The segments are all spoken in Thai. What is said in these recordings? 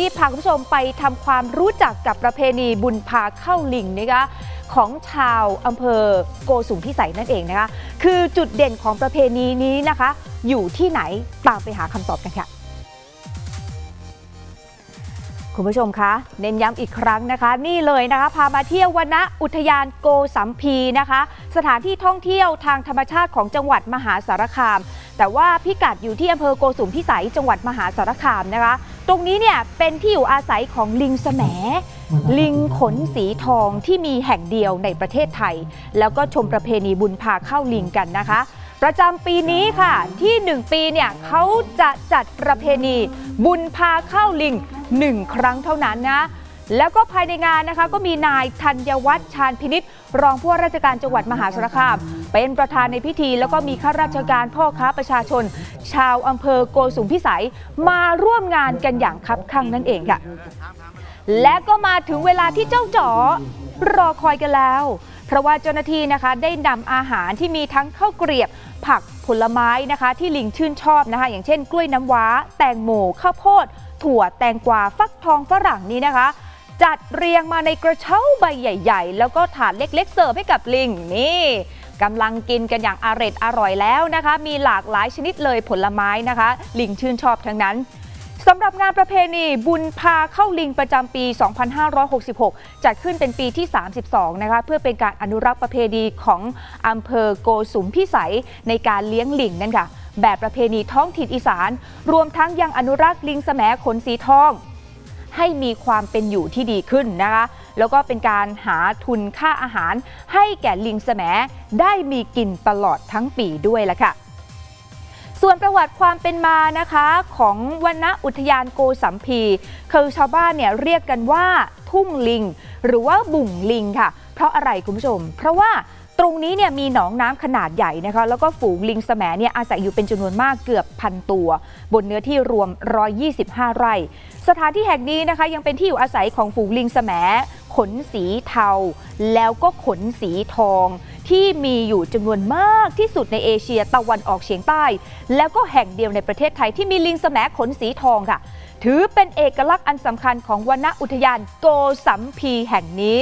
ดีๆพาคุณผู้ชมไปทำความรู้จักกับประเพณีบุญพาเข้าลิงนะคะของชาวอำเภอโกสุมพิสัยนั่นเองนะคะ คือจุดเด่นของประเพณีนี้นะคะ อยู่ที่ไหนตามไปหาคำตอบกันค่ะคุณผู้ชมคะเน้นย้ำอีกครั้งนะคะ นี่เลยนะคะ พามาเที่ยววนอุทยานโกสัมพีนะคะ สถานที่ท่องเที่ยวทางธรรมชาติของจังหวัดมหาสารคาม แต่ว่าพิกัดอยู่ที่อำเภอโกสุมพิสัยจังหวัดมหาสารคามนะคะ ตรงนี้เนี่ยเป็นที่อยู่อาศัยของลิงแสมลิงขนสีทองที่มีแห่งเดียวในประเทศไทย แล้วก็ชมประเพณีบุญพาเข้าลิงกันนะคะ ประจำปีนี้ค่ะที่ 1 ปีเนี่ยเขาจะจัดประเพณีบุญพาเข้าลิง 1 ครั้งเท่านั้นนะ แล้วก็ภายในงานนะคะก็มีนายธัญวัฒน์ชาญพินิษรองผู้ว่าราชการจังหวัดมหาสารคาม เป็นประธานในพิธี แล้วก็มีข้าราชการพ่อค้าประชาชน ชาวอำเภอโกสุมพิสัยมาร่วมงานกันอย่างคับคั่งนั่นเองค่ะ และก็มาถึงเวลาที่เจ้าจ๋อรอคอยกันแล้ว เพราะว่าเจ้าหน้าที่นะคะได้นำอาหารที่มีทั้งข้าวเกรียบ ผักผลไม้นะคะที่ลิงชื่นชอบนะคะ อย่างเช่น กล้วยน้ำว้า แตงโมข้าวโพด ถั่วแตงกวาฟักทองฝรั่งนี้นะคะ จัดเรียงมาในกระเช้าใบใหญ่ ๆ แล้วก็ถาดเล็กๆ เสิร์ฟให้กับลิงนี่กำลังกินกันอย่างอร็ดอร่อยแล้วนะคะ มีหลากหลายชนิดเลยผลไม้นะคะ ลิงชื่นชอบทั้งนั้นสำหรับงานประเพณีบุญพาเข้าลิงประจำปี 2566 จัดขึ้นเป็นปีที่ 32 นะคะ เพื่อเป็นการอนุรักษ์ประเพณีของอำเภอโกสุมพิสัยในการเลี้ยงลิงนั่นค่ะ แบบประเพณีท้องถิ่นอีสาน รวมทั้งยังอนุรักษ์ลิงแสมขนสีทอง ให้มีความเป็นอยู่ที่ดีขึ้นนะคะ แล้วก็เป็นการหาทุนค่าอาหาร ให้แก่ลิงแสมได้มีกินตลอดทั้งปีด้วยละค่ะส่วนประวัติความเป็นมานะคะของวนอุทยานโกสัมพี คือชาวบ้านเนี่ยเรียกกันว่าทุ่งลิง หรือว่าบุ่งลิงค่ะ เพราะอะไรคุณผู้ชม เพราะว่า ตรงนี้เนี่ยมีหนองน้ำขนาดใหญ่นะคะแล้วก็ฝูงลิงแสมเนี่ยอาศัยอยู่เป็นจำนวนมากเกือบพันตัว บนเนื้อที่รวม 125 ไร่ สถานที่แห่งนี้นะคะยังเป็นที่อยู่อาศัยของฝูงลิงแสมขนสีเทา แล้วก็ขนสีทอง ที่มีอยู่จำนวนมากที่สุดในเอเชียตะวันออกเฉียงใต้ แล้วก็แห่งเดียวในประเทศไทยที่มีลิงแสมขนสีทองค่ะ ถือเป็นเอกลักษณ์อันสำคัญของวนอุทยานโกสัมพีแห่งนี้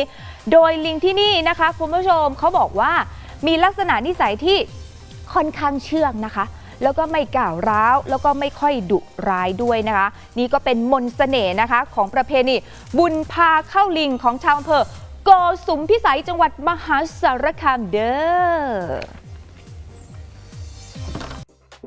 โดยลิงที่นี่นะคะคุณผู้ชมเขาบอกว่ามีลักษณะนิสัยที่ค่อนข้างเชื่องนะคะ แล้วก็ไม่ก่าวร้าว แล้วก็ไม่ค่อยดุร้ายด้วยนะคะ นี่ก็เป็นมนต์เสน่ห์นะคะของประเพณีบุญพาเข้าลิงของชาวอำเภอโกสุมพิสัยจังหวัดมหาสารคามเด้อ